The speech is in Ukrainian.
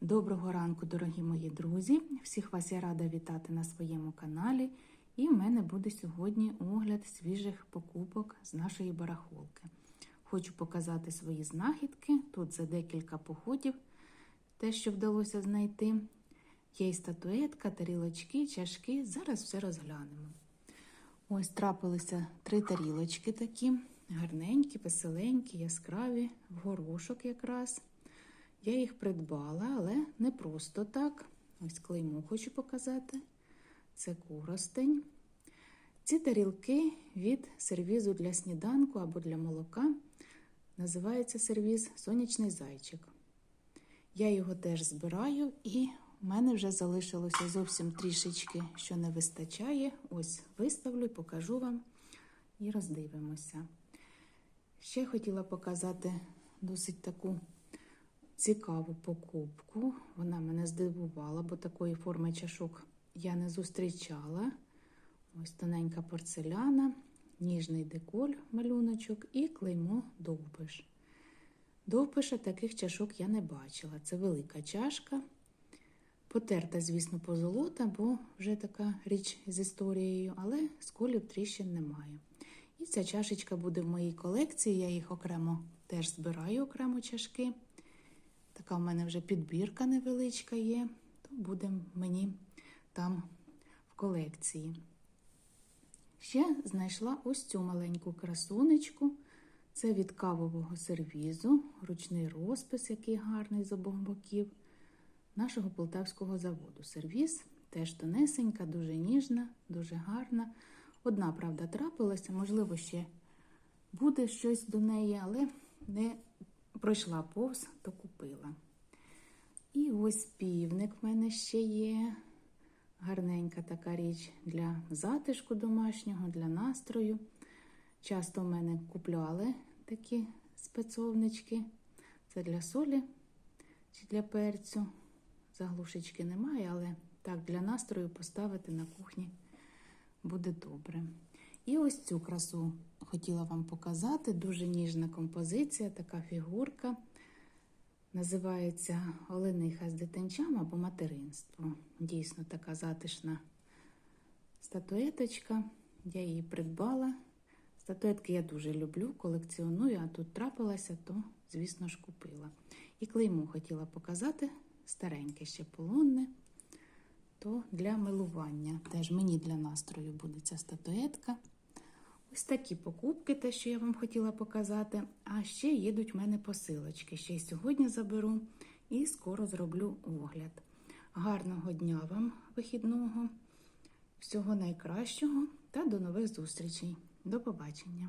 Доброго ранку, дорогі мої друзі! Всіх вас я рада вітати на своєму каналі. І в мене буде сьогодні огляд свіжих покупок з нашої барахолки. Хочу показати свої знахідки. Тут за декілька походів те, що вдалося знайти. Є і статуетка, тарілочки, чашки. Зараз все розглянемо. Ось трапилися три тарілочки такі, гарненькі, веселенькі, яскраві, в горошок якраз. Я їх придбала, але не просто так. Ось клеймо хочу показати. Це коростень. Ці тарілки від сервізу для сніданку або для молока. Називається сервіз Сонячний зайчик. Я його теж збираю, і в мене вже залишилося зовсім трішечки, що не вистачає. Ось виставлю, покажу вам і роздивимося. Ще хотіла показати досить таку цікаву покупку. Вона мене здивувала, бо такої форми чашок я не зустрічала. Ось тоненька порцеляна, ніжний деколь, малюночок і клеймо довбиш. Довбиша таких чашок я не бачила. Це велика чашка. Потерта, звісно, позолота, бо вже така річ з історією, але сколів тріщин немає. І ця чашечка буде в моїй колекції. Я їх окремо теж збираю окремо чашки. Така в мене вже підбірка невеличка є, то буде мені там в колекції. Ще знайшла ось цю маленьку красунечку. Це від кавового сервізу, ручний розпис, який гарний з обох боків, нашого полтавського заводу. Сервіз теж тонесенька, дуже ніжна, дуже гарна. Одна, правда, трапилася, можливо, ще буде щось до неї, але не пройшла повз, то купила. Ось півник в мене ще є. Гарненька така річ для затишку домашнього, для настрою. Часто в мене купляли такі спецовнички. Це для солі чи для перцю. Заглушечки немає, але так, для настрою поставити на кухні буде добре. І ось цю красу хотіла вам показати. Дуже ніжна композиція, така фігурка. Називається Олениха з дитинчам або материнство. Дійсно така затишна статуеточка. Я її придбала. Статуетки я дуже люблю, колекціоную, а тут трапилася, то, звісно ж, купила. І клеймо хотіла показати стареньке ще полонне, то для милування. Теж мені для настрою буде ця статуетка. Ось такі покупки, те, що я вам хотіла показати. А ще їдуть в мене посилочки. Ще й сьогодні заберу і скоро зроблю огляд. Гарного дня вам, вихідного, всього найкращого та до нових зустрічей. До побачення!